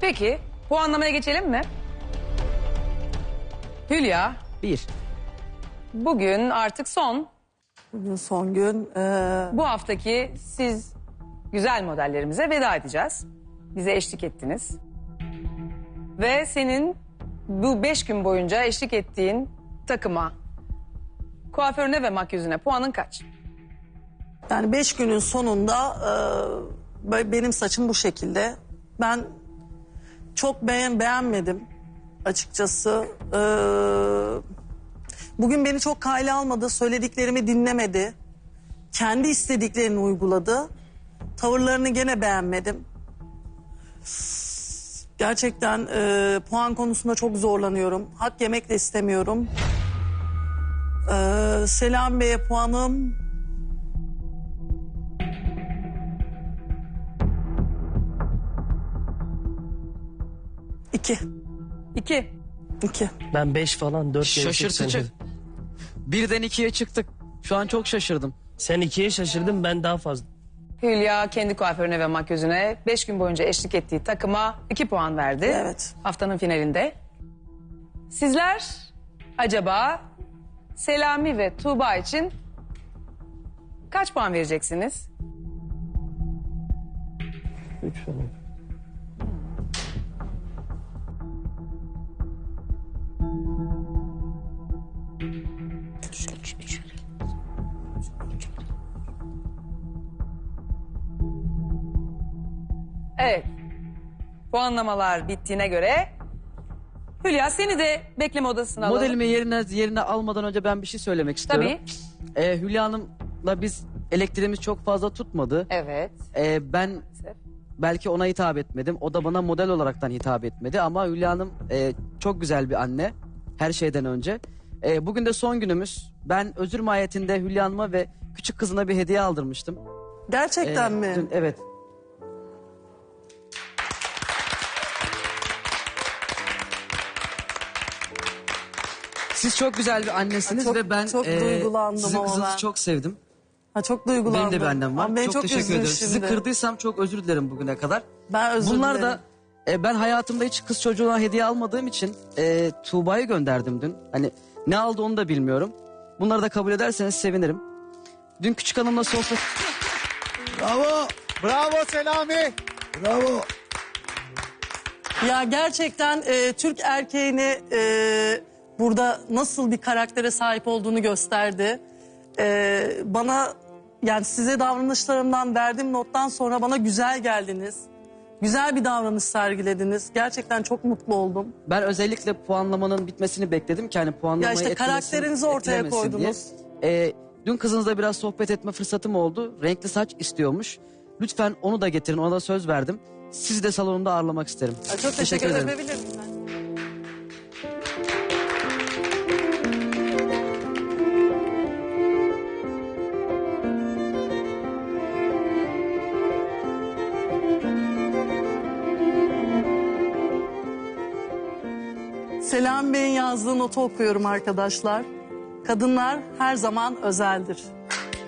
Peki puanlamaya geçelim mi? Hülya Bir. bugün artık son Bugün son gün. Ee, bu haftaki siz güzel modellerimize veda edeceğiz. Bize eşlik ettiniz. Ve senin bu beş gün boyunca eşlik ettiğin takıma, kuaförüne ve makyözüne puanın kaç? yani beş günün sonunda e, böyle benim saçım bu şekilde. Ben çok beğen beğenmedim açıkçası. Ee, bugün beni çok kayla almadı. Söylediklerimi dinlemedi. Kendi istediklerini uyguladı. Tavırlarını gene beğenmedim. Gerçekten e, puan konusunda çok zorlanıyorum. Hak yemek de istemiyorum. Ee, Selam Bey'e puanım iki. İki. İki. Ben 5 falan 4 Şaşırtıcı. Birden ikiye çıktık. Şu an çok şaşırdım. Sen 2'ye şaşırdın ben daha fazla. Hülya kendi kuaförüne ve makyözüne beş gün boyunca eşlik ettiği takıma iki puan verdi. Evet. Haftanın finalinde. Sizler acaba Selami ve Tuğba için kaç puan vereceksiniz? 3 falan. Evet. Puanlamalar bittiğine göre Hülya seni de bekleme odasına alalım. Modelimi yerine yerine almadan önce ben bir şey söylemek istiyorum. Tabii. Ee, Hülya Hanım'la biz elektriğimiz çok fazla tutmadı. Evet. Ee, ben belki ona hitap etmedim. O da bana model olaraktan hitap etmedi. Ama Hülya Hanım e, çok güzel bir anne. Her şeyden önce. E, bugün de son günümüz. Ben özür mahiyetinde Hülya Hanım'a ve küçük kızına bir hediye aldırmıştım. Gerçekten Ee, mi? dün- evet. Siz çok güzel bir annesiniz Çok- ve ben çok e, duygulandım sizin ama kızınızı ben. çok sevdim. Ha, çok duygulandım. Benim de benden var. Ama beni çok, çok, teşekkür üzdün ederim. Sizi şimdi. kırdıysam çok özür dilerim bugüne kadar. Ben özür Bunlar dilerim. da e, ben hayatımda hiç kız çocuğuna hediye almadığım için e, Tuğba'yı gönderdim dün. Hani ne aldı onu da bilmiyorum. Bunları da kabul ederseniz sevinirim. Dün küçük hanımla sohbet... Bravo. Bravo Selami. Bravo. Ya gerçekten e, Türk erkeğini e, burada nasıl bir karaktere sahip olduğunu gösterdi. E, bana yani size davranışlarımdan verdiğim nottan sonra bana güzel geldiniz. Güzel bir davranış sergilediniz. Gerçekten çok mutlu oldum. Ben özellikle puanlamanın bitmesini bekledim ki hani puanlamayı Ya işte etkilesin, karakterinizi ortaya etkilemesin koydunuz. Diye. E, dün kızınızla biraz sohbet etme fırsatım oldu. Renkli saç istiyormuş. Lütfen onu da getirin ona da söz verdim. Sizi de salonumda ağırlamak isterim. Ya Çok teşekkür, ederim. Öpebilir miyim ben? Selam Bey'in yazdığı notu okuyorum arkadaşlar. Kadınlar her zaman özeldir.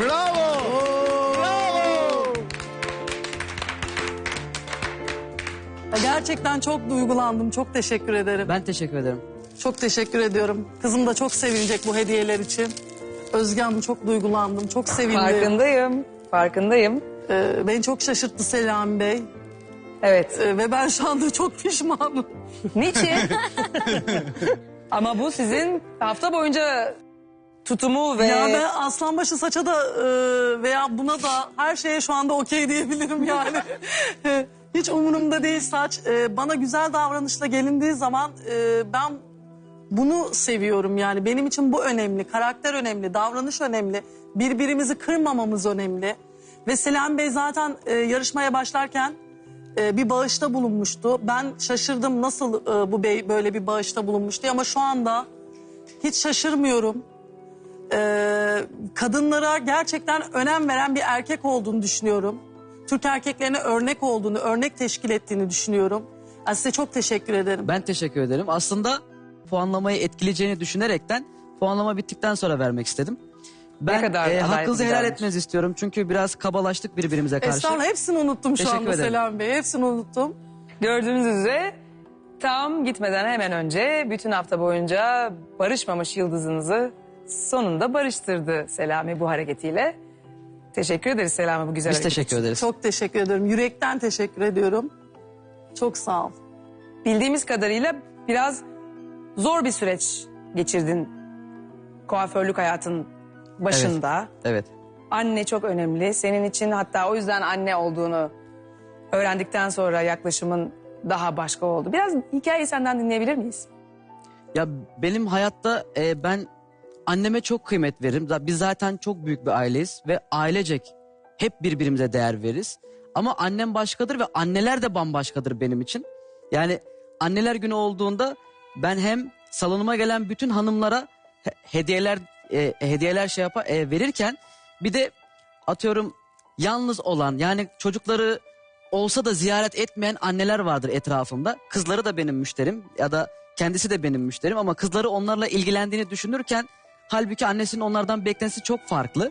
Bravo. Bravo. Ya Gerçekten çok duygulandım. Çok teşekkür ederim. Ben teşekkür ederim. Çok teşekkür ediyorum. Kızım da çok sevinecek bu hediyeler için. Özge Hanım çok duygulandım. Çok sevindim. Farkındayım. Farkındayım. Ee, beni çok şaşırttı Selam Bey. Evet. Ee, ve ben şu anda çok pişmanım. Niçin? Ama bu sizin hafta boyunca tutumu ve Ya ben aslanbaşı saça da e, veya buna da her şeye şu anda okey diyebilirim yani. Hiç umurumda değil saç. E, bana güzel davranışla gelindiği zaman e, ben bunu seviyorum yani. Benim için bu önemli. Karakter önemli, davranış önemli. Birbirimizi kırmamamız önemli. Ve Selam Bey zaten e, yarışmaya başlarken e, bir bağışta bulunmuştu. Ben şaşırdım nasıl e, bu bey böyle bir bağışta bulunmuş diye ama şu anda hiç şaşırmıyorum e, kadınlara gerçekten önem veren bir erkek olduğunu düşünüyorum. Türk erkeklerine örnek olduğunu, örnek teşkil ettiğini düşünüyorum. Yani size çok teşekkür ederim. Ben teşekkür ederim. Aslında puanlamayı etkileyeceğini düşünerekten puanlama bittikten sonra vermek istedim. Ben kadar e, hakkınızı helal davranış. etmenizi istiyorum. Çünkü biraz kabalaştık birbirimize karşı. Estağfurullah hepsini unuttum şu Teşekkür anda ederim. Selam Bey. Hepsini unuttum. Gördüğünüz üzere tam gitmeden hemen önce bütün hafta boyunca barışmamış yıldızınızı sonunda barıştırdı Selami bu hareketiyle. Teşekkür ederiz Selami bu güzel Biz hareket teşekkür için. ederiz. Çok teşekkür ederim. Yürekten teşekkür ediyorum. Çok sağ ol. Bildiğimiz kadarıyla biraz zor bir süreç geçirdin kuaförlük hayatın başında. Evet. Anne çok önemli. Senin için hatta o yüzden anne olduğunu öğrendikten sonra yaklaşımın daha başka oldu. Biraz hikayeyi senden dinleyebilir miyiz? Ya benim hayatta e, ben anneme çok kıymet veririm. Biz zaten çok büyük bir aileyiz ve ailecek hep birbirimize değer veririz. Ama annem başkadır ve anneler de bambaşkadır benim için. Yani anneler günü olduğunda ben hem salonuma gelen bütün hanımlara he- hediyeler e, hediyeler şey yapa e, verirken bir de atıyorum yalnız olan yani çocukları olsa da ziyaret etmeyen anneler vardır etrafımda. Kızları da benim müşterim ya da kendisi de benim müşterim ama kızları onlarla ilgilendiğini düşünürken halbuki annesinin onlardan beklentisi çok farklı.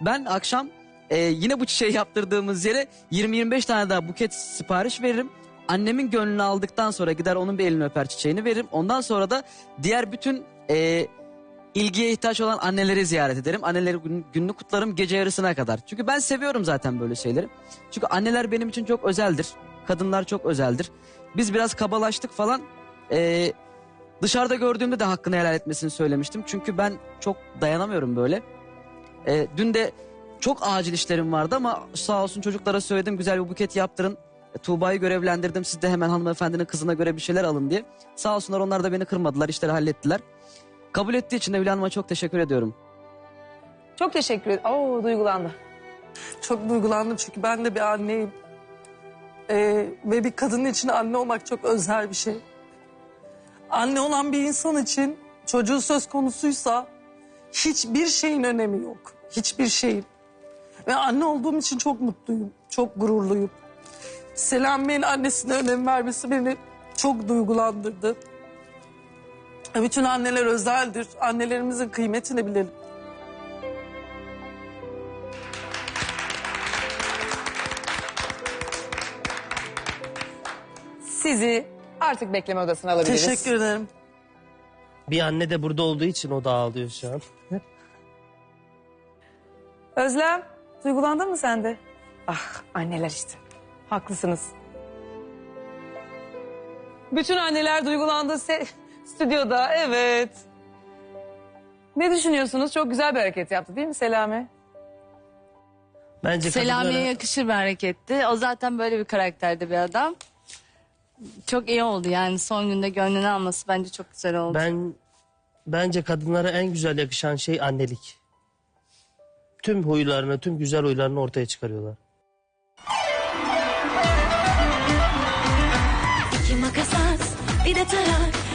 Ben akşam e, yine bu çiçeği yaptırdığımız yere 20-25 tane daha buket sipariş veririm. Annemin gönlünü aldıktan sonra gider onun bir elini öper çiçeğini veririm. Ondan sonra da diğer bütün e, ilgiye ihtiyaç olan anneleri ziyaret ederim. Anneleri gün- gününü kutlarım gece yarısına kadar. Çünkü ben seviyorum zaten böyle şeyleri. Çünkü anneler benim için çok özeldir. Kadınlar çok özeldir. Biz biraz kabalaştık falan. Ee, dışarıda gördüğümde de hakkını helal etmesini söylemiştim. Çünkü ben çok dayanamıyorum böyle. Ee, dün de çok acil işlerim vardı ama sağ olsun çocuklara söyledim güzel bir buket yaptırın. E, Tuğba'yı görevlendirdim. Siz de hemen hanımefendinin kızına göre bir şeyler alın diye. Sağ olsunlar onlar da beni kırmadılar. işleri hallettiler. Kabul ettiği için de Hülya Hanım'a çok teşekkür ediyorum. Çok teşekkür ederim. Oo duygulandı. Çok duygulandım çünkü ben de bir anneyim. Ee, ve bir kadın için anne olmak çok özel bir şey. Anne olan bir insan için çocuğu söz konusuysa hiçbir şeyin önemi yok. Hiçbir şeyin. Ve anne olduğum için çok mutluyum. Çok gururluyum. Selam Bey'in annesine önem vermesi beni çok duygulandırdı. Bütün anneler özeldir. Annelerimizin kıymetini bilelim. Sizi artık bekleme odasına alabiliriz. Teşekkür ederim. Bir anne de burada olduğu için o da ağlıyor şu an. Özlem, duygulandın mı sen de? Ah, anneler işte. Haklısınız. Bütün anneler duygulandı se- stüdyoda, evet. Ne düşünüyorsunuz? Çok güzel bir hareket yaptı değil mi Selami? Bence Selami'ye kadınlara- yakışır bir hareketti. O zaten böyle bir karakterde bir adam. Çok iyi oldu yani son günde gönlünü alması bence çok güzel oldu. ben bence kadınlara en güzel yakışan şey annelik. Tüm huylarını, tüm güzel huylarını ortaya çıkarıyorlar. İki makas at, bir de tarak.